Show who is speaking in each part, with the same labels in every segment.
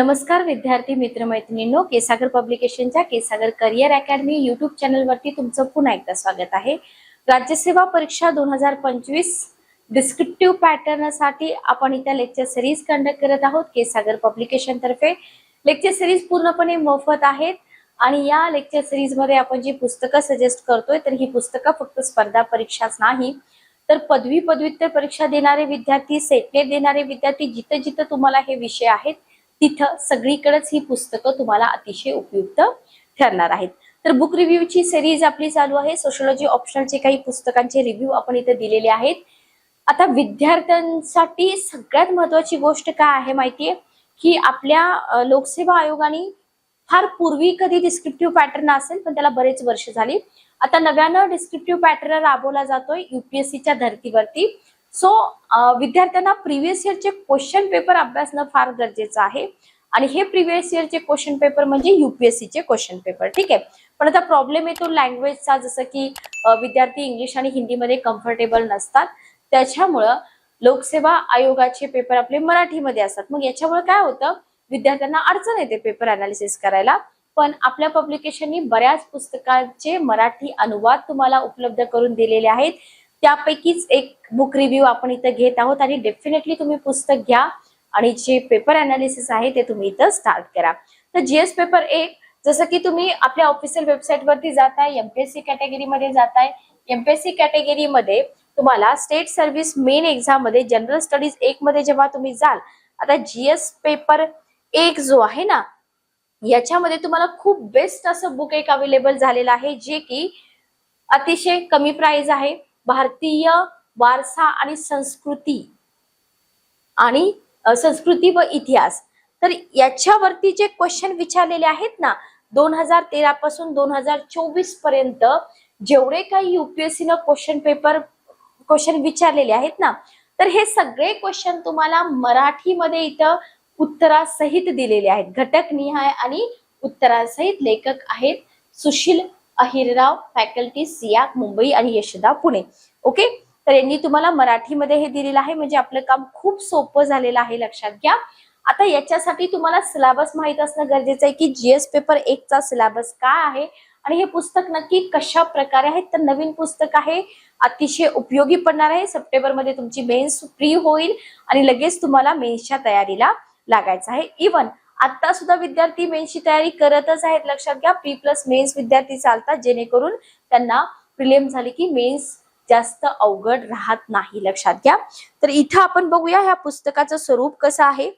Speaker 1: नमस्कार विद्यार्थी मित्रमैत्रिणींनो केसागर पब्लिकेशनच्या केसागर करिअर अकॅडमी युट्यूब चॅनलवरती तुमचं पुन्हा एकदा स्वागत आहे. राज्यसेवा परीक्षा दोन हजार पंचवीस डिस्क्रिप्टिव्ह पॅटर्नसाठी आपण इथं लेक्चर सिरीज कंडक्ट करत आहोत. केसागर पब्लिकेशन तर्फे. लेक्चर सिरीज पूर्णपणे मोफत आहेत आणि या लेक्चर सिरीजमध्ये आपण जी पुस्तकं सजेस्ट करतोय तर ही पुस्तकं फक्त स्पर्धा परीक्षाच नाही. तर पदवी पदव्युत्तर परीक्षा देणारे विद्यार्थी सेटनेट देणारे विद्यार्थी जिथं जिथं तुम्हाला हे विषय आहेत तिथं सगळीकडेच ही पुस्तकं तुम्हाला अतिशय उपयुक्त ठरणार आहेत. तर बुक रिव्ह्यूची सिरीज आपली चालू आहे. सोशोलॉजी ऑप्शनलचे काही पुस्तकांचे रिव्ह्यू आपण इथे दिलेले आहेत. आता विद्यार्थ्यांसाठी सगळ्यात महत्वाची गोष्ट काय आहे माहितीये? की आपल्या लोकसेवा आयोगाने फार पूर्वी कधी डिस्क्रिप्टिव्ह पॅटर्न असेल पण त्याला बरेच वर्ष झाली. आता नव्यानं डिस्क्रिप्टिव्ह पॅटर्न राबवला जातोय. युपीएससीच्या धर्तीवरती. सो विद्यार्थ्यांना प्रिव्हियस इयरचे क्वेश्चन पेपर अभ्यासणं फार गरजेचं आहे. आणि हे प्रिव्हियस इयरचे क्वेश्चन पेपर म्हणजे युपीएससीचे क्वेश्चन पेपर ठीक आहे? पण आता प्रॉब्लेम येतो लँग्वेजचा जसं की विद्यार्थी इंग्लिश आणि हिंदीमध्ये कम्फर्टेबल नसतात. त्याच्यामुळं लोकसेवा आयोगाचे पेपर आपले मराठीमध्ये असतात. मग याच्यामुळे काय होतं? विद्यार्थ्यांना अडचण येते पेपर अनालिसिस करायला. पण आपल्या पब्लिकेशननी बऱ्याच पुस्तकांचे मराठी अनुवाद तुम्हाला उपलब्ध करून दिलेले आहेत. त्यापैकीच एक बुक रिव्ह्यू आपण इथं घेत आहोत आणि डेफिनेटली तुम्ही पुस्तक घ्या आणि जे पेपर अनालिसिस आहे ते तुम्ही इथं स्टार्ट करा. तर जीएस पेपर एक जसं की तुम्ही आपल्या ऑफिशियल वेबसाईटवरती जाताय एमपीएससी कॅटेगरीमध्ये जाताय. एमपीएससी कॅटेगरीमध्ये तुम्हाला स्टेट सर्व्हिस मेन एक्झाममध्ये जनरल स्टडीज एक मध्ये जेव्हा तुम्ही जाल आता जीएस पेपर एक जो आहे ना याच्यामध्ये तुम्हाला खूप बेस्ट असं बुक एक अवेलेबल झालेलं आहे जे की अतिशय कमी प्राइस आहे. भारतीय वारसा आणि संस्कृती आणि संस्कृती व इतिहास. तर याच्यावरती जे क्वेश्चन विचारलेले आहेत ना दोन हजार तेरा पासून दोन हजार चोवीसपर्यंत जेवढे काही युपीएससी न क्वेश्चन पेपर क्वेश्चन विचारलेले आहेत ना तर हे सगळे क्वेश्चन तुम्हाला मराठीमध्ये इथं उत्तरासहित दिलेले आहेत. घटक निहाय आणि उत्तरासहित लेखक आहेत सुशील अहिरराव फॅकल्टी सियाक मुंबई आणि यशदा पुणे. ओके तर यांनी तुम्हाला मराठीमध्ये हे दिलेलं आहे. म्हणजे आपलं काम खूप सोपं झालेलं आहे लक्षात घ्या. आता याच्यासाठी तुम्हाला सिलेबस माहीत असणं गरजेचं आहे की जीएस पेपर एकचा सिलेबस काय आहे? आणि हे पुस्तक नक्की कशा प्रकारे आहे? तर नवीन पुस्तक आहे. अतिशय उपयोगी पडणार आहे. सप्टेंबरमध्ये तुमची मेन्स फ्री होईल आणि लगेच तुम्हाला मेन्सच्या तयारीला लागायचं आहे. इवन आता सुद्धा विद्यार्थी मेन्सची तयारी करतच आहेत. लक्षात घ्या प्री प्लस मेन्स विद्यार्थी चालतात जेणेकरून त्यांना प्रिलियम झाली की मेन्स जास्त अवघड राहत नाही. लक्षात घ्या. तर इथं आपण बघूया ह्या पुस्तकाचं स्वरूप कसं आहे.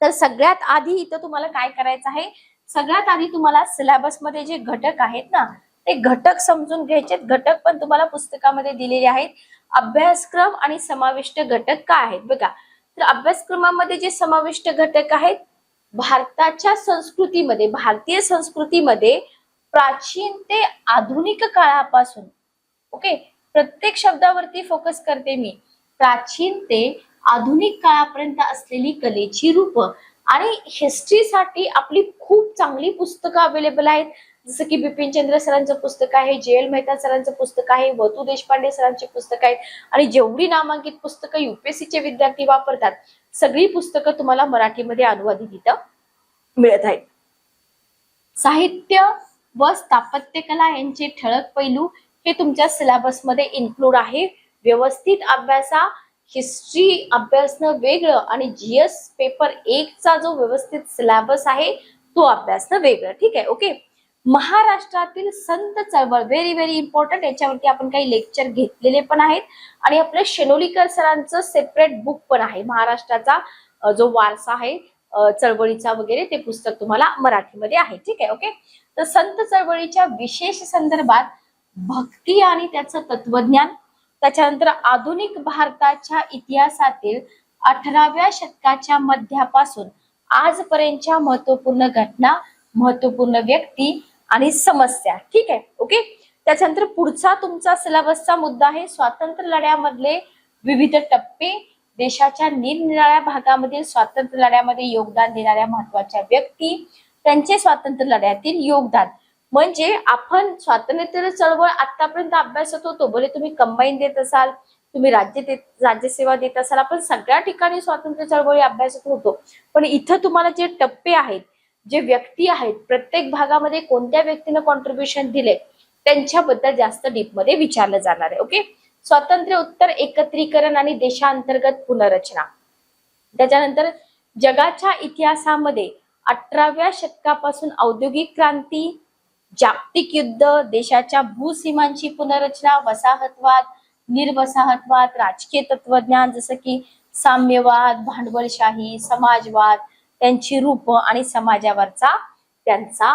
Speaker 1: तर सगळ्यात आधी इथं तुम्हाला काय करायचं आहे? सगळ्यात आधी तुम्हाला सिलेबसमध्ये जे घटक आहेत ना ते घटक समजून घ्यायचे घटक पण तुम्हाला पुस्तकामध्ये दिलेले आहेत. अभ्यासक्रम आणि समाविष्ट घटक काय आहेत? बघा. तर अभ्यासक्रमामध्ये जे समाविष्ट घटक आहेत भारताच्या संस्कृतीमध्ये भारतीय संस्कृतीमध्ये प्राचीन ते आधुनिक काळापासून ओके प्रत्येक शब्दावरती फोकस करते मी. प्राचीन ते आधुनिक काळापर्यंत असलेली कलेची रूप आणि हिस्ट्रीसाठी आपली खूप चांगली पुस्तकं अवेलेबल आहेत. जसं की बिपिन चंद्र सरांचं पुस्तक आहे जे एल मेहता सरांचं पुस्तक आहे वतू देशपांडे सरांचे पुस्तक आहेत आणि जेवढी नामांकित पुस्तकं युपीएससीचे विद्यार्थी वापरतात सगळी पुस्तकं तुम्हाला मराठीमध्ये अनुवादित इथं मिळत आहेत. साहित्य व स्थापत्यकला यांचे ठळक पैलू हे तुमच्या सिलेबसमध्ये इन्क्लूड आहे. व्यवस्थित अभ्यासा हिस्ट्री अभ्यासणं वेगळं आणि जीएस पेपर एकचा जो व्यवस्थित सिलेबस आहे तो अभ्यासणं वेगळं. ठीक आहे ओके? महाराष्ट्रातील संत चळवळ व्हेरी व्हेरी इम्पॉर्टंट याच्यावरती आपण काही लेक्चर घेतलेले पण आहेत. आणि आपल्या शेनोलीकर सरांचं सेपरेट बुक पण आहे. महाराष्ट्राचा जो वारसा आहे चळवळीचा वगैरे ते पुस्तक तुम्हाला मराठीमध्ये आहे. ठीक आहे ओके तर संत चळवळीच्या विशेष संदर्भात भक्ती आणि त्याचं तत्वज्ञान त्याच्यानंतर आधुनिक भारताच्या इतिहासातील अठराव्या शतकाच्या मध्यापासून आजपर्यंतच्या महत्त्वपूर्ण घटना महत्त्वपूर्ण व्यक्ती आणि समस्या. ठीक आहे? ओके त्याच्यानंतर पुढचा तुमचा सिलेबसचा मुद्दा आहे स्वातंत्र्य लढ्यामधले विविध टप्पे. देशाच्या निरनिराळ्या भागामधील स्वातंत्र्य लढ्यामध्ये योगदान देणाऱ्या महत्त्वाच्या व्यक्ती. त्यांचे स्वातंत्र्य लढ्यातील योगदान. म्हणजे आपण स्वातंत्र्य चळवळ आतापर्यंत अभ्यासत होतो. भले तुम्ही कंबाईन देत असाल तुम्ही राज्य देत राज्यसेवा देत असाल आपण सगळ्या ठिकाणी स्वातंत्र्य चळवळी अभ्यासत होतो. पण इथं तुम्हाला जे टप्पे आहेत जे व्यक्ती आहेत प्रत्येक भागामध्ये कोणत्या व्यक्तीनं कॉन्ट्रीब्युशन दिले त्यांच्याबद्दल जास्त डीपमध्ये विचारलं जाणार आहे ओके स्वातंत्र्य उत्तर एकत्रीकरण आणि देशांतर्गत पुनर्रचना. त्याच्यानंतर जगाच्या इतिहासामध्ये अठराव्या शतकापासून औद्योगिक क्रांती जागतिक युद्ध देशाच्या भूसीमांची पुनर्रचना वसाहतवाद निर्वसाहतवाद राजकीय तत्वज्ञान जसं की साम्यवाद भांडवलशाही समाजवाद त्यांची रूप आणि समाजावरचा त्यांचा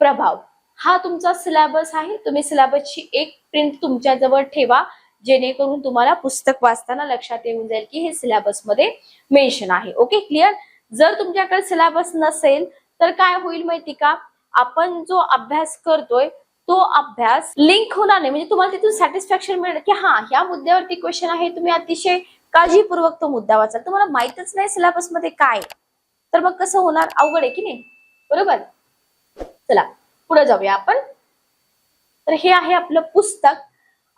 Speaker 1: प्रभाव. हा तुमचा सिलेबस आहे. तुम्ही सिलेबसची एक प्रिंट तुमच्या जवळ ठेवा. जेणेकरून तुम्हाला पुस्तक वाचताना लक्षात येऊन जाईल की हे सिलेबसमध्ये मेन्शन आहे. ओके क्लिअर जर तुमच्याकडे सिलेबस नसेल तर काय होईल माहिती का? आपण जो अभ्यास करतोय तो अभ्यास लिंक होणार नाही. म्हणजे तुम्हाला तिथून सॅटिस्फॅक्शन मिळेल की हा ह्या मुद्द्यावरती क्वेश्चन आहे. तुम्ही अतिशय काळजीपूर्वक तो मुद्दा वाचाल तुम्हाला माहितच नाही सिलेबसमध्ये काय तर मग कसं होणार? अवघड आहे की नाही? बरोबर? चला पुढे जाऊया आपण. तर हे आहे आपलं पुस्तक.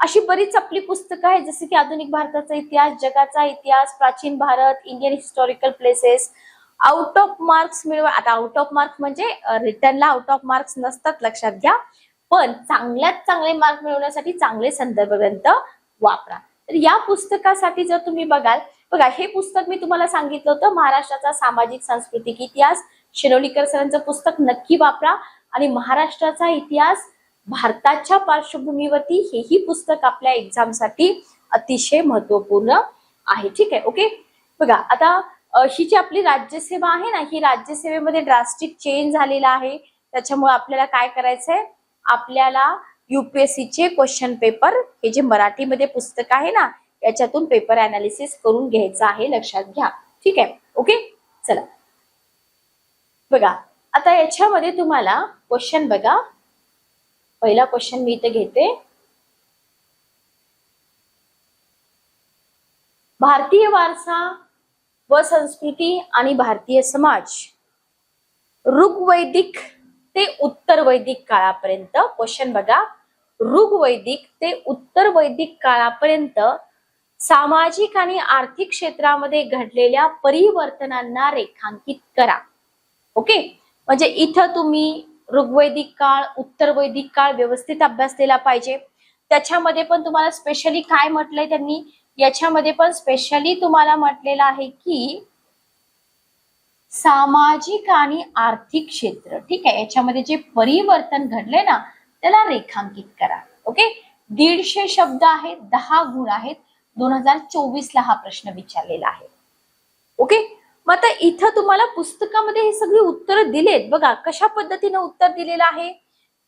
Speaker 1: अशी बरीच आपली पुस्तकं आहेत जसं की आधुनिक भारताचा इतिहास जगाचा इतिहास प्राचीन Bharat Indian historical places out of marks मिळवा आता आउट ऑफ मार्क्स म्हणजे रिटर्नला आउट ऑफ मार्क्स नसतात लक्षात घ्या. पण चांगल्यात चांगले मार्क मिळवण्यासाठी चांगले संदर्भ ग्रंथ वापरा. तर या पुस्तकासाठी जर तुम्ही बघाल बघा हे पुस्तक मी तुम्हाला सांगितलं होतं महाराष्ट्राचा सामाजिक सांस्कृतिक इतिहास. शिरोलीकर सरांचं पुस्तक नक्की वापरा. आणि महाराष्ट्राचा इतिहास भारताच्या पार्श्वभूमीवरती हेही पुस्तक आपल्या एक्झामसाठी अतिशय महत्त्वपूर्ण आहे. ठीक आहे ओके? बघा आता ही जी आपली राज्यसेवा आहे ना ही राज्यसेवेमध्ये ड्रास्टिक चेंज झालेला आहे. त्याच्यामुळे आपल्याला काय करायचंय? आपल्याला युपीएससीचे चे क्वेश्चन पेपर हे जे मराठीमध्ये पुस्तक आहे ना याच्यातून पेपर अनालिसिस करून घ्यायचं आहे लक्षात घ्या. ठीक आहे? ओके चला. बघा आता याच्यामध्ये तुम्हाला क्वेश्चन बघा. पहिला क्वेश्चन मी इथे घेते. भारतीय वारसा व संस्कृती आणि भारतीय समाज. ऋग्वैदिक ते उत्तर वैदिक काळापर्यंत क्वेश्चन बघा. ऋग्वैदिक ते उत्तर वैदिक काळापर्यंत सामाजिक आणि आर्थिक क्षेत्रामध्ये घडलेल्या परिवर्तनांना रेखांकित करा. ओके? म्हणजे इथं तुम्ही ऋग्वैदिक काळ उत्तर वैदिक काळ व्यवस्थित अभ्यासलेला पाहिजे. त्याच्यामध्ये पण तुम्हाला स्पेशली काय म्हटलंय त्यांनी? याच्यामध्ये पण स्पेशली तुम्हाला म्हटलेलं आहे की सामाजिक आणि आर्थिक क्षेत्र ठीक आहे? याच्यामध्ये जे परिवर्तन घडले ना त्याला रेखांकित करा. ओके? दीडशे शब्द आहेत दहा गुण आहेत. दोन हजार चोवीस ला हा प्रश्न विचारलेला आहे. ओके मग आता इथं तुम्हाला पुस्तकामध्ये हे सगळी उत्तर दिलेत. बघा कशा पद्धतीने उत्तर दिलेलं आहे?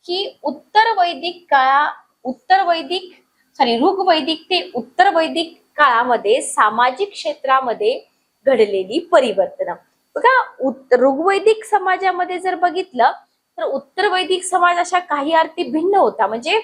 Speaker 1: की उत्तर वैदिक काळा उत्तर वैदिक सॉरी ऋग्वैदिक ते उत्तर वैदिक काळामध्ये सामाजिक क्षेत्रामध्ये घडलेली परिवर्तन. बघा ऋग्वैदिक समाजामध्ये जर बघितलं तर उत्तर वैदिक समाज अशा काही अर्थी भिन्न होता. म्हणजे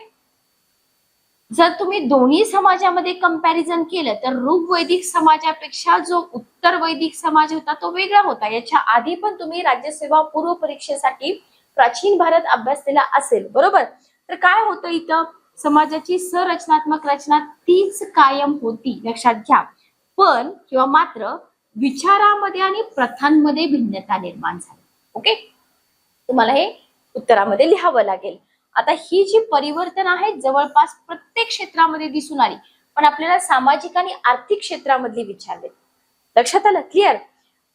Speaker 1: जर तुम्ही दोन्ही समाजामध्ये कंपॅरिझन केलं तर ऋग्वैदिक समाजापेक्षा जो उत्तर वैदिक समाज होता तो वेगळा होता. याच्या आधी पण तुम्ही राज्यसेवा पूर्व परीक्षेसाठी प्राचीन भारत अभ्यासलेला असेल बरोबर? तर काय होतं इथं? समाजाची संरचनात्मक रचना तीच कायम होती लक्षात घ्या. पण किंवा मात्र विचारामध्ये आणि प्रथांमध्ये भिन्नता निर्माण झाली. ओके? तुम्हाला हे उत्तरामध्ये लिहावं लागेल. आता ही जी परिवर्तन आहे जवळपास प्रत्येक क्षेत्रामध्ये दिसून आली. पण आपल्याला सामाजिक आणि आर्थिक क्षेत्रामधली विचारले लक्षात आलं? क्लिअर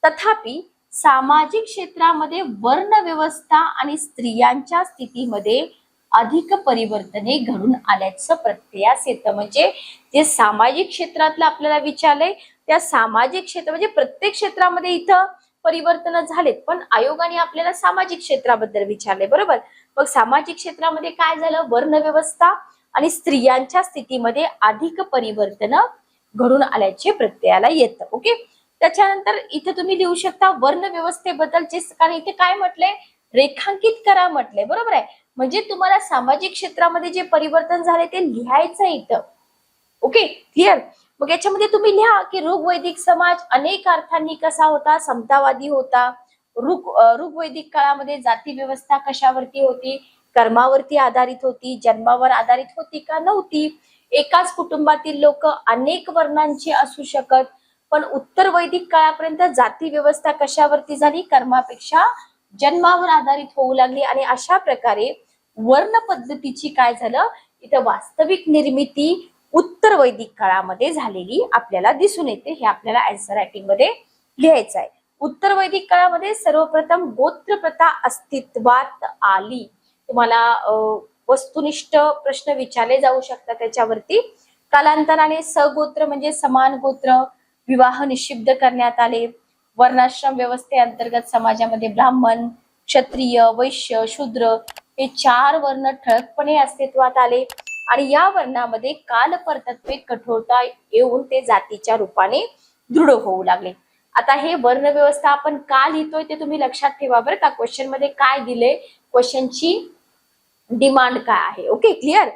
Speaker 1: तथापि सामाजिक क्षेत्रामध्ये वर्ण व्यवस्था आणि स्त्रियांच्या स्थितीमध्ये अधिक परिवर्तने घडून आल्याचं प्रत्ययास येतं. म्हणजे जे सामाजिक क्षेत्रातलं आपल्याला विचारलंय त्या सामाजिक क्षेत्र म्हणजे प्रत्येक क्षेत्रामध्ये इथं परिवर्तन झालेत. पण आयोगाने आपल्याला सामाजिक क्षेत्राबद्दल विचारले बरोबर? मग सामाजिक क्षेत्रामध्ये काय झालं? वर्ण व्यवस्था आणि स्त्रियांच्या स्थितीमध्ये अधिक परिवर्तन घडून आल्याचे प्रत्ययाला येतं. ओके त्याच्यानंतर इथे तुम्ही लिहू शकता वर्ण व्यवस्थेबद्दल जे कारण इथे काय म्हटलंय? रेखांकित करा म्हटलंय. बरोबर आहे? म्हणजे तुम्हाला सामाजिक क्षेत्रामध्ये जे परिवर्तन झाले ते लिहायचं इथं. ओके क्लिअर मग याच्यामध्ये तुम्ही लिहा की ऋग्वैदिक समाज अनेक अर्थांनी कसा होता? समतावादी होता. ऋग ऋग्वैदिक काळामध्ये जाती व्यवस्था कशावरती होती? कर्मावरती आधारित होती जन्मावर आधारित होती का नव्हती? एकाच कुटुंबातील लोक अनेक वर्णांची असू शकत पण उत्तर वैदिक काळापर्यंत जाती व्यवस्था कशावरती झाली? कर्मापेक्षा जन्मावर आधारित होऊ लागली. आणि अशा प्रकारे वर्ण पद्धतीची काय झालं? इथं वास्तविक निर्मिती उत्तर वैदिक काळामध्ये झालेली आपल्याला दिसून येते. हे आपल्याला अँसर रायटिंगमध्ये लिहायचं आहे. उत्तर वैदिक काळामध्ये सर्वप्रथम गोत्र प्रथा अस्तित्वात आली. तुम्हाला अं, वस्तुनिष्ठ प्रश्न विचारले जाऊ शकतात त्याच्यावरती. कालांतराने सगोत्र म्हणजे समान गोत्र विवाह निषिद्ध करण्यात आले. वर्णाश्रम व्यवस्थेअंतर्गत समाजामध्ये ब्राह्मण क्षत्रिय वैश्य शूद्र हे चार वर्ण ठळकपणे अस्तित्वात आले. आणि या वर्णामध्ये कालपरतत्वे कठोरता येऊन ते जातीच्या रूपाने दृढ होऊ लागले. आता हे वर्ण व्यवस्था आपण का लिहितोय ते तुम्ही लक्षात ठेवा बरं का. क्वेश्चनमध्ये काय दिले क्वेश्चनची डिमांड काय आहे? ओके क्लिअर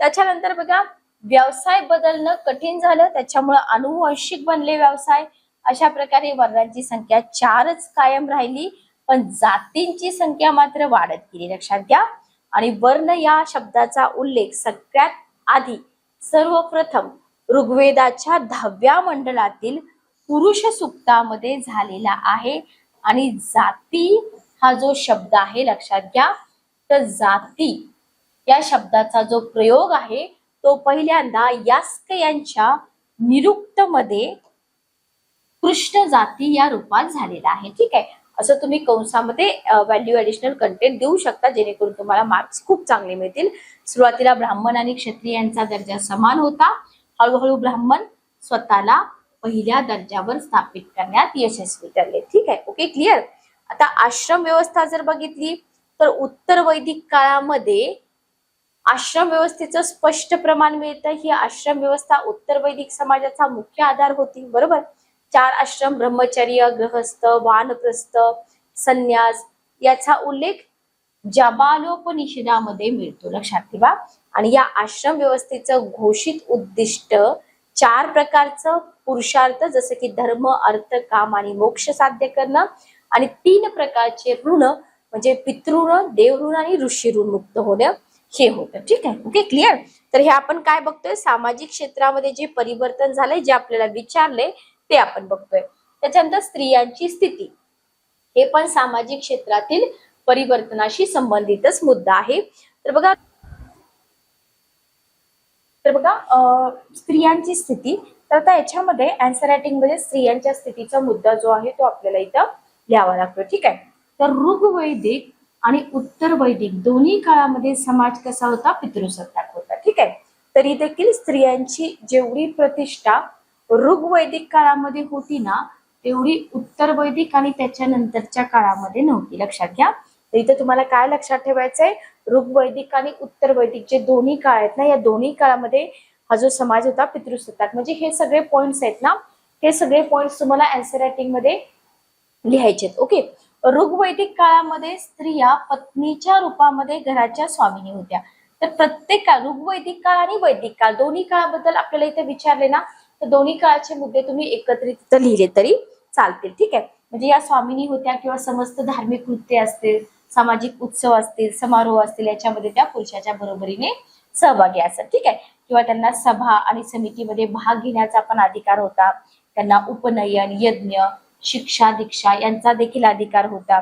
Speaker 1: त्याच्यानंतर बघा व्यवसाय बदलणं कठीण झालं त्याच्यामुळे अनुवंशिक बनले व्यवसाय. अशा प्रकारे वर्णांची संख्या चारच कायम राहिली पण जातींची संख्या मात्र वाढत गेली. लक्षात घ्या. आणि वर्ण या शब्दाचा उल्लेख सगळ्यात आधी सर्वप्रथम ऋग्वेदाच्या दहाव्या मंडळातील पुरुष सुक्तामध्ये झालेला आहे. आणि जाती हा जो शब्द आहे लक्षात घ्या. तर जाती या शब्दाचा जो प्रयोग आहे तो पहिल्यांदा यास्क यांच्या निरुक्त मध्ये कृष्ण जाती या रूपात झालेला आहे. ठीक आहे? असं तुम्ही कंसामध्ये व्हॅल्यू ॲडिशनल कंटेंट देऊ शकता जेणेकरून तुम्हाला मार्क्स खूप चांगले मिळतील. सुरुवातीला ब्राह्मण आणि क्षत्रियांचा दर्जा समान होता. हळूहळू ब्राह्मण स्वतःला पहिल्या दर्जावर स्थापित करण्यात यशस्वी ठरले. ठीक आहे? ओके क्लिअर आता आश्रम व्यवस्था जर बघितली तर उत्तर वैदिक काळामध्ये आश्रम व्यवस्थेचं स्पष्ट प्रमाण मिळतं. ही आश्रम व्यवस्था उत्तर वैदिक समाजाचा मुख्य आधार होती. बरोबर? चार आश्रम ब्रह्मचर्य गृहस्थ वानप्रस्थ संन्यास याचा उल्लेख जबालोपनिषदामध्ये मिळतो. लक्षात ठेवा. आणि या आश्रम व्यवस्थेचं घोषित उद्दिष्ट चार प्रकारचं पुरुषार्थ जसं की धर्म अर्थ काम आणि मोक्ष साध्य करणं. आणि तीन प्रकारचे ऋण म्हणजे पितृऋण देवऋण आणि ऋषी ऋण मुक्त होणं हे होतं. ठीक आहे? ओके क्लिअर तर हे आपण काय बघतोय? सामाजिक क्षेत्रामध्ये जे परिवर्तन झालंय जे आपल्याला विचारले ते आपण बघतोय. त्याच्यानंतर स्त्रियांची स्थिती. हे पण सामाजिक क्षेत्रातील परिवर्तनाशी संबंधितच मुद्दा आहे. तर बघा तर बघा अं, स्त्रियांची स्थिती. तर आता याच्यामध्ये अँसर रायटिंगमध्ये स्त्रियांच्या स्थितीचा मुद्दा जो आहे तो आपल्याला इथं लिहावा लागतो. ठीक आहे? तर ऋग्वैदिक आणि उत्तर वैदिक दोन्ही काळामध्ये समाज कसा होता? पितृसत्ताक होता. ठीक आहे? तरी देखील स्त्रियांची जेवढी प्रतिष्ठा ऋग्वैदिक काळामध्ये होती ना तेवढी उत्तर वैदिक आणि त्याच्यानंतरच्या काळामध्ये नव्हती. लक्षात घ्या. तर इथं तुम्हाला काय लक्षात ठेवायचंय? ऋग्वैदिक आणि उत्तर वैदिक जे दोन्ही काळ आहेत ना या दोन्ही काळामध्ये हा जो समाज होता पितृसत्ताक. म्हणजे हे सगळे पॉइंट्स आहेत ना हे सगळे पॉइंट्स तुम्हाला अँसर रायटिंगमध्ये लिहायचे आहेत ओके ऋग्वैदिक काळामध्ये स्त्रिया पत्नीच्या रूपामध्ये घराच्या स्वामिनी होत्या. तर प्रत्येक काळ ऋग्वैदिक काळ आणि वैदिक काळ दोन्ही काळाबद्दल आपल्याला इथे विचारले ना तर दोन्ही काळाचे मुद्दे तुम्ही एकत्रित लिहिले तरी चालतील. ठीक आहे? म्हणजे या स्वामिनी होत्या किंवा समस्त धार्मिक कृत्य असतील सामाजिक उत्सव असतील समारोह असतील याच्यामध्ये त्या पुरुषाच्या बरोबरीने सहभागी असतात ठीक आहे? किंवा त्यांना सभा आणि समितीमध्ये भाग घेण्याचा पण अधिकार होता. त्यांना उपनयन यज्ञ शिक्षा दीक्षा यांचा देखील अधिकार होता.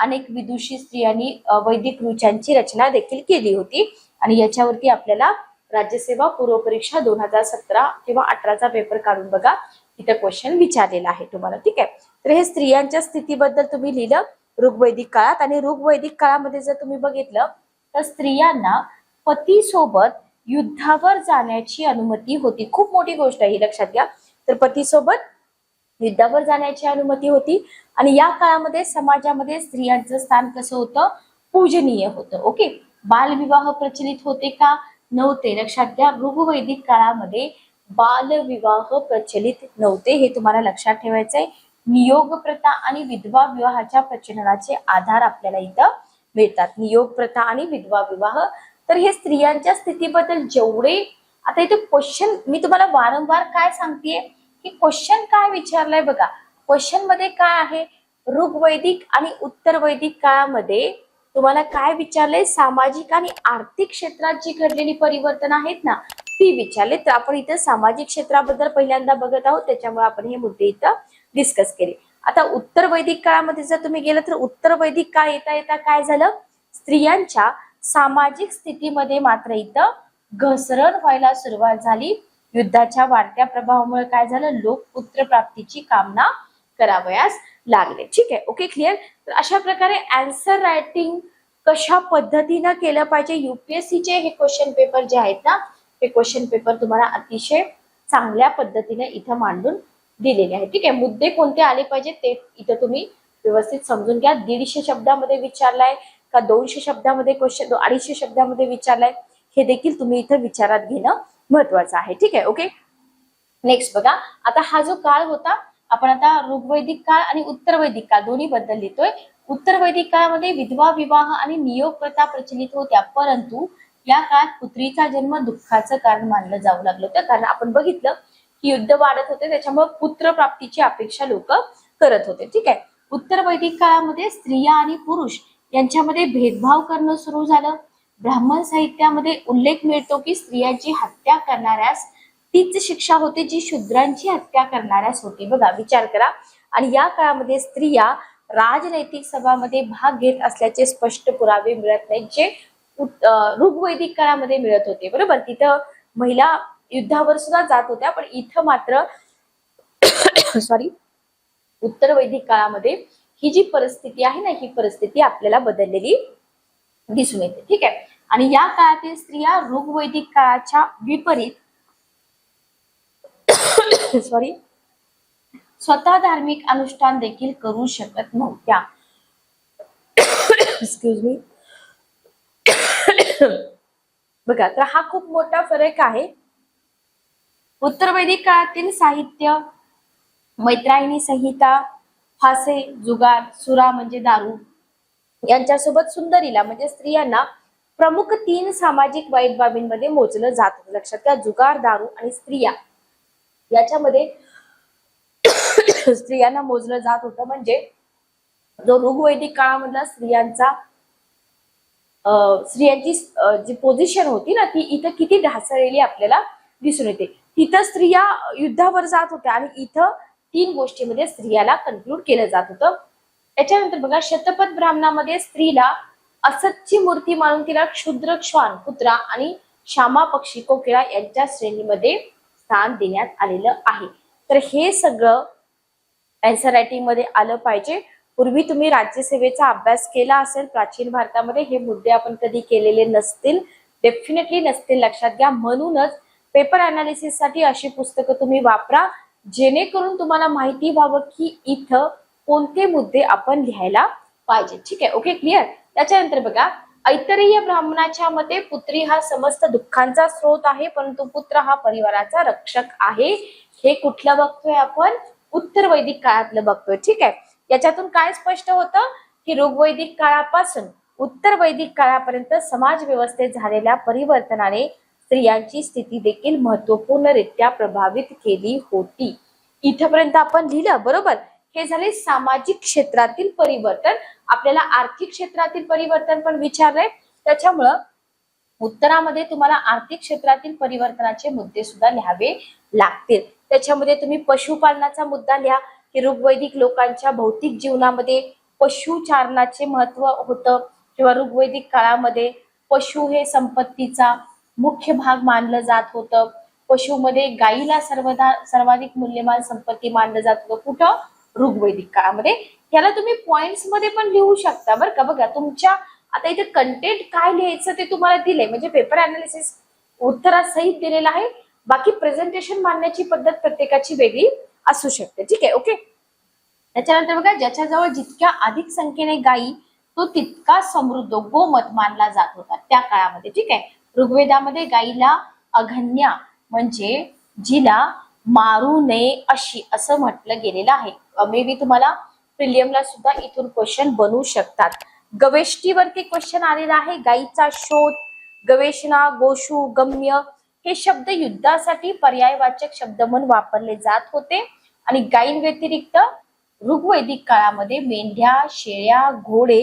Speaker 1: अनेक विदुषी स्त्रियांनी वैदिक ऋचांची रचना देखील केली होती. आणि याच्यावरती आपल्याला राज्यसेवा पूर्व परीक्षा दोन हजार सतरा किंवा अठराचा पेपर काढून बघा. इथं क्वेश्चन विचारलेला आहे तुम्हाला ठीक आहे? तर हे स्त्रियांच्या स्थितीबद्दल तुम्ही लिहिलं ऋग्वैदिक काळात. आणि ऋग्वैदिक काळामध्ये जर तुम्ही बघितलं तर स्त्रियांना पतीसोबत युद्धावर जाण्याची अनुमती होती. खूप मोठी गोष्ट आहे ही लक्षात घ्या. तर पतीसोबत युद्धावर जाण्याची अनुमती होती आणि या काळामध्ये समाजामध्ये स्त्रियांचं स्थान कसं होतं? पूजनीय होतं. ओके? बालविवाह प्रचलित होते का? नव्हते. लक्षात घ्या ऋगुवैदिक काळामध्ये बालविवाह प्रचलित नव्हते. हे तुम्हाला लक्षात ठेवायचंय. नियोग प्रथा आणि विधवा विवाहाच्या प्रचलनाचे आधार आपल्याला इथं मिळतात. नियोग प्रथा आणि विधवा विवाह तर हे स्त्रियांच्या स्थितीबद्दल जेवढे आता इथे क्वेश्चन मी तुम्हाला वारंवार काय सांगतेय? की क्वेश्चन काय विचारलंय बघा. क्वेश्चनमध्ये काय आहे? ऋग्वैदिक आणि उत्तर वैदिक काळामध्ये तुम्हाला काय विचारलंय? सामाजिक आणि आर्थिक क्षेत्रात जी घडलेली परिवर्तन आहेत ना ती विचारले. तर आपण इथं सामाजिक क्षेत्राबद्दल पहिल्यांदा बघत आहोत. त्याच्यामुळे आपण हे मुद्दे इथं डिस्कस केले. आता उत्तर वैदिक काळामध्ये जर तुम्ही गेलं तर उत्तर वैदिक काळ येता येता काय झालं? स्त्रियांच्या सामाजिक स्थितीमध्ये मात्र इथं घसरण व्हायला सुरुवात झाली. युद्धाच्या वाढत्या प्रभावामुळे काय झालं? लोक पुत्र प्राप्तीची कामना करावयास लागले. ठीक आहे ओके क्लिअर तर अशा प्रकारे अँसर रायटिंग कशा पद्धतीनं केलं पाहिजे? युपीएससीचे हे क्वेश्चन पेपर जे आहेत ना ते क्वेश्चन पेपर तुम्हाला अतिशय चांगल्या पद्धतीने इथं मांडून दिलेले आहे ठीक आहे मुद्दे कोणते आले पाहिजे ते इथं तुम्ही व्यवस्थित समजून घ्या. दीडशे शब्दामध्ये विचारलाय. का दोनशे शब्दामध्ये क्वेश्चन अडीचशे शब्दामध्ये विचारलाय हे देखील तुम्ही इथं विचारात घेणं महत्वाचं आहे. ठीक आहे ओके नेक्स्ट बघा. आता हा जो काळ होता आपण आता ऋग्वैदिक काळ आणि उत्तर वैदिक काळ दोन्ही बद्दल लिहितोय. उत्तर वैदिक काळामध्ये विधवा विवाह आणि नियोग प्रथा प्रचलित होत्या परंतु या काळात पुत्रीचा जन्म दुःखाचं कारण मानलं जाऊ लागलं होतं. कारण आपण बघितलं की युद्ध वाढत होते त्याच्यामुळे पुत्र प्राप्तीची अपेक्षा लोक करत होते. ठीक आहे? उत्तर वैदिक काळामध्ये स्त्रिया आणि पुरुष यांच्यामध्ये भेदभाव करणं सुरू झालं. ब्राह्मण साहित्यामध्ये उल्लेख मिळतो की स्त्रियांची हत्या करणाऱ्यास तीच शिक्षा होती जी शूद्रांची हत्या करणाऱ्यास होती. बघा विचार करा. आणि या काळामध्ये स्त्रिया राजनैतिक सभामध्ये भाग घेत असल्याचे स्पष्ट पुरावे मिळत नाहीत जे ऋग्वैदिक काळामध्ये मिळत होते. बरोबर? तिथं महिला युद्धावर सुद्धा जात होत्या पण इथं मात्र सॉरी उत्तर वैदिक काळामध्ये ही जी परिस्थिती आहे ना ही परिस्थिती आपल्याला बदललेली दिसून येते. ठीक आहे? आणि या काळातील स्त्रिया ऋग्वैदिक काळाच्या विपरीत सॉरी स्वतः धार्मिक अनुष्ठान देखील करू शकत नव्हत्या. एक्सक्यूज मी बघा तर हा खूप मोठा फरक आहे. उत्तर वैदिक काळातील साहित्य मैत्रायणी संहिता फासे जुगार सुरा म्हणजे दारू. यांच्यासोबत सुंदरीला म्हणजे स्त्रियांना प्रमुख तीन सामाजिक वाईट बाबींमध्ये मोजलं जात होतं. लक्षात घ्या जुगार दारू आणि स्त्रिया. याच्यामध्ये स्त्रियांना मोजलं जात होतं म्हणजे जो ऋग्वैदिक काळामधला स्त्रियांचा अं, स्त्रियांची जी पोझिशन होती ना ती इथं किती ढासळलेली आपल्याला दिसून येते. तिथं स्त्रिया युद्धावर जात होत्या आणि इथं तीन गोष्टीमध्ये स्त्रियाला कन्क्लूड केलं जात होतं. त्याच्यानंतर बघा शतपथ ब्राह्मणामध्ये स्त्रीला असतची मूर्ती मानून तिला क्षुद्र श्वान कुत्रा आणि श्यामा पक्षी कोकिळा यांच्या श्रेणीमध्ये स्थान देण्यात आलेलं आहे. तर हे सगळं एन्सर रायटिंगमध्ये आलं पाहिजे. पूर्वी तुम्ही राज्यसेवेचा अभ्यास केला असेल प्राचीन भारतामध्ये हे मुद्दे आपण कधी केलेले नसतील डेफिनेटली नसतील लक्षात घ्या. म्हणूनच पेपर अनालिसिससाठी अशी पुस्तकं तुम्ही वापरा. जेणेकरून तुम्हाला माहिती व्हावं की इथं कोणते मुद्दे आपण लिहायला पाहिजे ठीक आहे? ओके क्लिअर त्याच्यानंतर बघा ऐतरेय ब्राह्मणाच्या मते पुत्री हा समस्त दुःखांचा स्रोत आहे परंतु पुत्र हा परिवाराचा रक्षक आहे. हे कुठलं बघतोय आपण? उत्तर वैदिक काळातलं बघतोय. ठीक आहे? याच्यातून काय स्पष्ट होतं? की ऋग्वैदिक काळापासून उत्तर वैदिक काळापर्यंत समाज व्यवस्थेत झालेल्या परिवर्तनाने स्त्रियांची स्थिती देखील महत्वपूर्णरित्या प्रभावित केली होती. इथपर्यंत आपण लिहिलं बरोबर? हे झाले सामाजिक क्षेत्रातील परिवर्तन. आपल्याला आर्थिक क्षेत्रातील परिवर्तन पण विचारलंय. त्याच्यामुळं उत्तरामध्ये तुम्हाला आर्थिक क्षेत्रातील परिवर्तनाचे मुद्दे सुद्धा लिहावे लागतील. त्याच्यामध्ये तुम्ही पशुपालनाचा मुद्दा लिहा की ऋग्वैदिक लोकांच्या भौतिक जीवनामध्ये पशुचारणाचे महत्त्व होतं किंवा ऋग्वैदिक काळामध्ये पशु हे संपत्तीचा मुख्य भाग मानलं जात होतं. पशुमध्ये गाईला सर्वदा सर्वाधिक मूल्यवान संपत्ती मानलं जात होतं. कुठं? ऋग्वैदिक काळामध्ये. त्याला तुम्ही पॉइंट्समध्ये पण लिहू शकता बरं का. बघा तुमच्या आता इथे कंटेंट काय लिहायचं ते तुम्हाला दिलंय. म्हणजे पेपर अनालिसिस उत्तरासहित दिलेलं आहे. बाकी प्रेझेंटेशन मांडण्याची पद्धत प्रत्येकाची वेगळी असू शकते. ठीक आहे ओके त्याच्यानंतर बघा ज्याच्याजवळ जितक्या अधिक संख्येने गायी तो तितका समृद्ध गोमत मानला जात होता त्या काळामध्ये. ठीक आहे? ऋग्वेदामध्ये गायीला अघन्या म्हणजे जिला मारू नये अशी असं म्हटलं गेलेलं आहे. मे बी तुम्हाला प्रिलियमला सुद्धा इथून क्वेश्चन बनवू शकतात. गवेष्टीवरती क्वेश्चन आलेला आहे. गायीचा शोध गवेषणा गोशू गम्य हे शब्द युद्धासाठी पर्यायवाचक शब्द म्हणून वापरले जात होते. आणि गायीं व्यतिरिक्त ऋग्वैदिक काळामध्ये मेंढ्या शेळ्या घोडे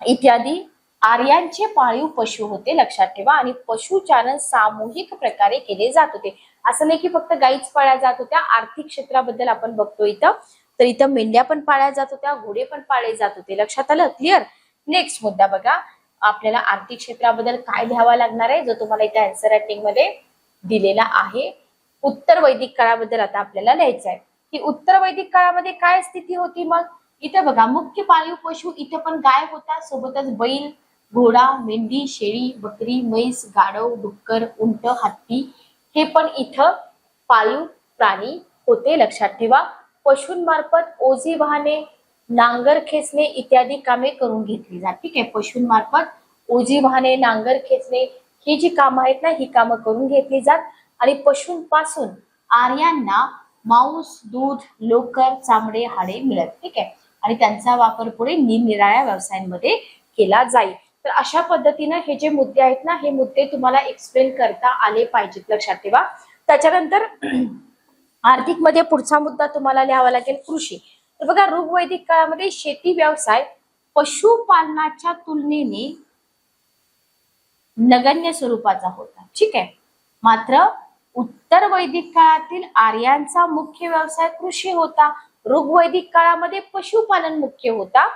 Speaker 1: इत्यादी आर्यांचे पाळीव पशु होते लक्षात ठेवा. आणि पशुचारण सामूहिक प्रकारे केले जात होते. असं नाही की फक्त गाईच पाळल्या जात होत्या. आर्थिक क्षेत्राबद्दल आपण बघतो इथं. तर इथं मेंढ्या पण पाळल्या जात होत्या घोडे पण पाळले जात होते. लक्षात आलं? क्लिअर नेक्स्ट मुद्दा बघा. आपल्याला आर्थिक क्षेत्राबद्दल काय लिहावा लागणार आहे जो तुम्हाला इथे अँसर रायटिंगमध्ये दिलेला आहे. उत्तर वैदिक काळाबद्दल आता आपल्याला लिहायचं आहे. की उत्तर वैदिक काळामध्ये काय स्थिती होती मग? इथे बघा मुख्य पाळीव पशु इथे पण गाय होता. सोबतच बैल घोडा मेंढी शेळी बकरी म्हैस गाढव डुक्कर उंट हत्ती हे पण इथं पाळीव प्राणी होते. लक्षात ठेवा. पशूंमार्फत ओझी वाहने नांगर खेचणे इत्यादी कामे करून घेतली जात. ठीक आहे. पशूंमार्फत ओझी वाहने नांगर खेचणे ही जी कामं आहेत ना ही कामं करून घेतली जात. आणि पशूंपासून आर्यांना मांस दूध लोकर चामडे हाडे मिळत. ठीक आहे. आणि त्यांचा वापर पुढे निरनिराळ्या व्यवसायांमध्ये केला जाईल. तर अशा पद्धतीनं हे जे मुद्दे आहेत ना हे मुद्दे तुम्हाला एक्सप्लेन करता आले पाहिजेत लक्षात ठेवा. त्याच्यानंतर आर्थिकमध्ये पुढचा मुद्दा तुम्हाला लिहावा लागेल कृषी. तर बघा ऋग्वैदिक काळामध्ये शेती व्यवसाय पशुपालनाच्या तुलनेने नगण्य स्वरूपाचा होता. ठीक आहे? मात्र उत्तर वैदिक काळातील आर्यांचा मुख्य व्यवसाय कृषी होता. ऋग्वैदिक काळामध्ये पशुपालन मुख्य होता.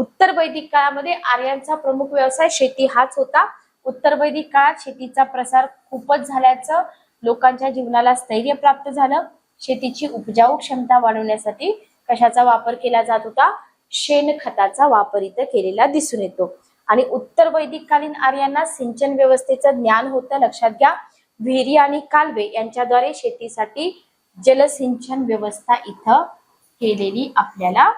Speaker 1: उत्तर वैदिक काळामध्ये आर्यांचा प्रमुख व्यवसाय शेती हाच होता. उत्तर वैदिक काळात शेतीचा प्रसार खूपच झाल्याचं लोकांच्या जीवनाला स्थैर्य प्राप्त झालं. शेतीची उपजाऊ क्षमता वाढवण्यासाठी कशाचा वापर केला जात होता? शेणखताचा वापर इथं केलेला दिसून येतो. आणि उत्तर वैदिक कालीन आर्यांना सिंचन व्यवस्थेचं ज्ञान होतं लक्षात घ्या. विहिरी आणि कालवे यांच्याद्वारे शेतीसाठी जलसिंचन व्यवस्था इथं केलेली आपल्याला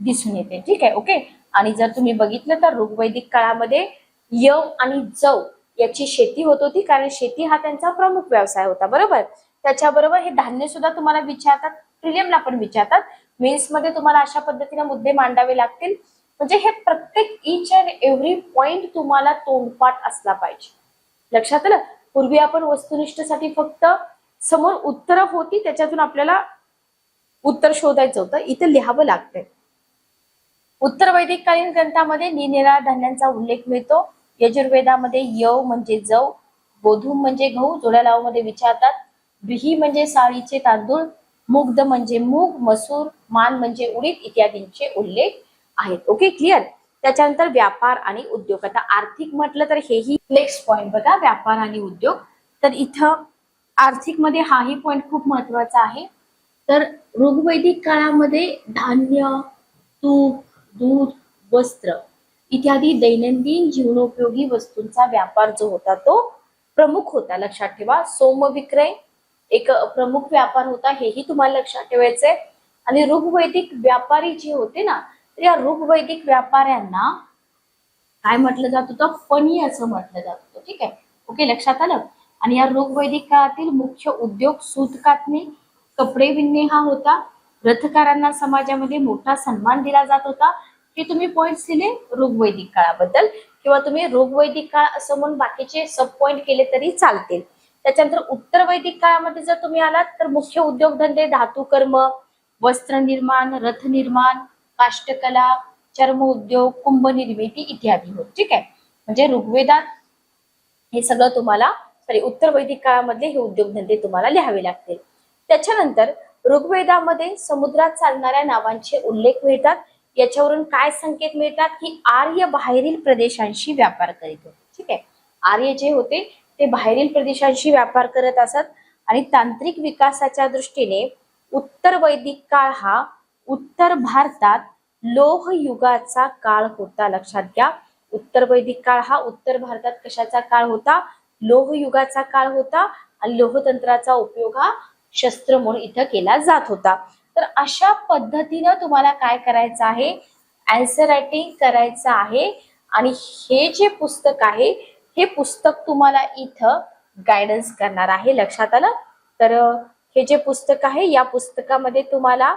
Speaker 1: दिसून येते. ठीक आहे ओके? आणि जर तुम्ही बघितलं तर ऋग्वैदिक काळामध्ये यव आणि जव याची शेती होत होती कारण शेती हा त्यांचा प्रमुख व्यवसाय होता बरोबर? त्याच्याबरोबर हे धान्य सुद्धा तुम्हाला विचारतात प्रिलियमला पण विचारतात. मेन्समध्ये तुम्हाला अशा पद्धतीने मुद्दे मांडावे लागतील. म्हणजे हे प्रत्येक इच अँड एव्हरी पॉइंट तुम्हाला तोंडपाठ असला पाहिजे. लक्षात आलं? पूर्वी आपण वस्तुनिष्ठसाठी फक्त समोर उत्तरं होती त्याच्यातून आपल्याला उत्तर शोधायचं होतं. इथं लिहावं लागतंय. उत्तर वैदिककालीन ग्रंथामध्ये निनिराळ धान्यांचा उल्लेख मिळतो. यजुर्वेदामध्ये यव म्हणजे जव गोधूम म्हणजे गहू जोड्या मध्ये विचारतात. बिही म्हणजे साळीचे तांदूळ मुग्ध म्हणजे मूग मसूर मान म्हणजे उडीद इत्यादींचे उल्लेख आहेत. Okay clear? त्याच्यानंतर व्यापार आणि उद्योग. आता आर्थिक म्हटलं तर हेही नेक्स्ट पॉइंट बघा व्यापार आणि उद्योग. तर इथं आर्थिकमध्ये हाही पॉइंट खूप महत्त्वाचा आहे. तर ऋग्वैदिक काळामध्ये धान्य तूप दूध वस्त्र इत्यादी दैनंदिन जीवनोपयोगी वस्तूंचा व्यापार जो होता तो प्रमुख होता. लक्षात ठेवा सोमविक्रय एक प्रमुख व्यापार होता हेही तुम्हाला लक्षात ठेवायचंय. आणि ऋग्वैदिक व्यापारी जे होते ना तर या ऋग्वैदिक व्यापाऱ्यांना काय म्हटलं जात होतं? फणी असं म्हटलं जात होतं. ठीक आहे? ओके लक्षात आलं? आणि या ऋग्वैदिक काळातील मुख्य उद्योग सूत कातणे कपडे विणणे हा होता. रथकारांना समाजामध्ये मोठा सन्मान दिला जात होता. हे तुम्ही पॉइंट्स दिले ऋग्वैदिक काळाबद्दल. किंवा तुम्ही ऋग्वैदिक काळ असं म्हणून बाकीचे सब पॉइंट केले तरी चालतील. त्याच्यानंतर उत्तर वैदिक काळामध्ये जर तुम्ही आलात तर मुख्य उद्योगधंदे धातू कर्म वस्त्र निर्माण रथ निर्माण काष्टकला चर्म उद्योग कुंभ निर्मिती इत्यादी होत ठीक आहे? म्हणजे ऋग्वेदात हे सगळं तुम्हाला सॉरी उत्तर वैदिक काळामधले हे उद्योगधंदे तुम्हाला लिहावे लागतील. त्याच्यानंतर ऋग्वेदामध्ये समुद्रात चालणाऱ्या नावांचे उल्लेख मिळतात. याच्यावरून काय संकेत मिळतात? की आर्य बाहेरील प्रदेशांशी व्यापार करीत होते. ठीक आहे? आर्य जे होते ते बाहेरील प्रदेशांशी व्यापार करत असत. आणि तांत्रिक विकासाच्या दृष्टीने उत्तर वैदिक काळ हा उत्तर भारतात लोह युगाचा काळ होता. लक्षात घ्या. उत्तर वैदिक काळ हा उत्तर भारतात कशाचा काळ होता? लोह युगाचा काळ होता. आणि लोहतंत्राचा उपयोग हा शस्त्र म्हणून इथं केला जात होता. तर अशा पद्धतीनं तुम्हाला काय करायचं आहे? अँसर रायटिंग करायचं आहे. आणि हे जे पुस्तक आहे हे पुस्तक तुम्हाला इथं गायडन्स करणार आहे. लक्षात आलं? तर हे जे पुस्तक आहे या पुस्तकामध्ये तुम्हाला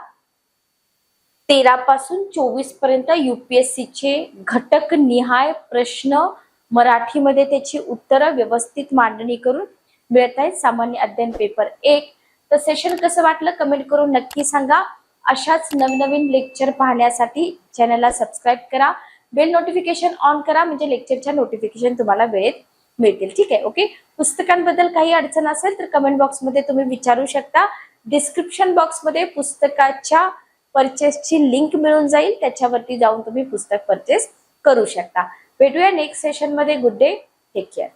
Speaker 1: तेरा पासून चोवीसपर्यंत युपीएससीचे घटक निहाय प्रश्न मराठीमध्ये त्याची उत्तरं व्यवस्थित मांडणी करून मिळत आहेत. सामान्य अध्ययन पेपर एक तर सेशन कसं वाटलं कमेंट करून नक्की सांगा. अशाच नवनवीन लेक्चर पाहण्यासाठी चॅनलला सबस्क्राईब करा. बेल नोटिफिकेशन ऑन करा म्हणजे लेक्चरच्या नोटिफिकेशन तुम्हाला वेळेत मिळतील. ठीक आहे ओके पुस्तकांबद्दल काही अडचण असेल तर कमेंट बॉक्समध्ये तुम्ही विचारू शकता. डिस्क्रिप्शन बॉक्समध्ये पुस्तकाच्या परचेसची लिंक मिळून जाईल. त्याच्यावरती जाऊन तुम्ही पुस्तक परचेस करू शकता. भेटूया नेक्स्ट सेशनमध्ये गुड डे टेक केअर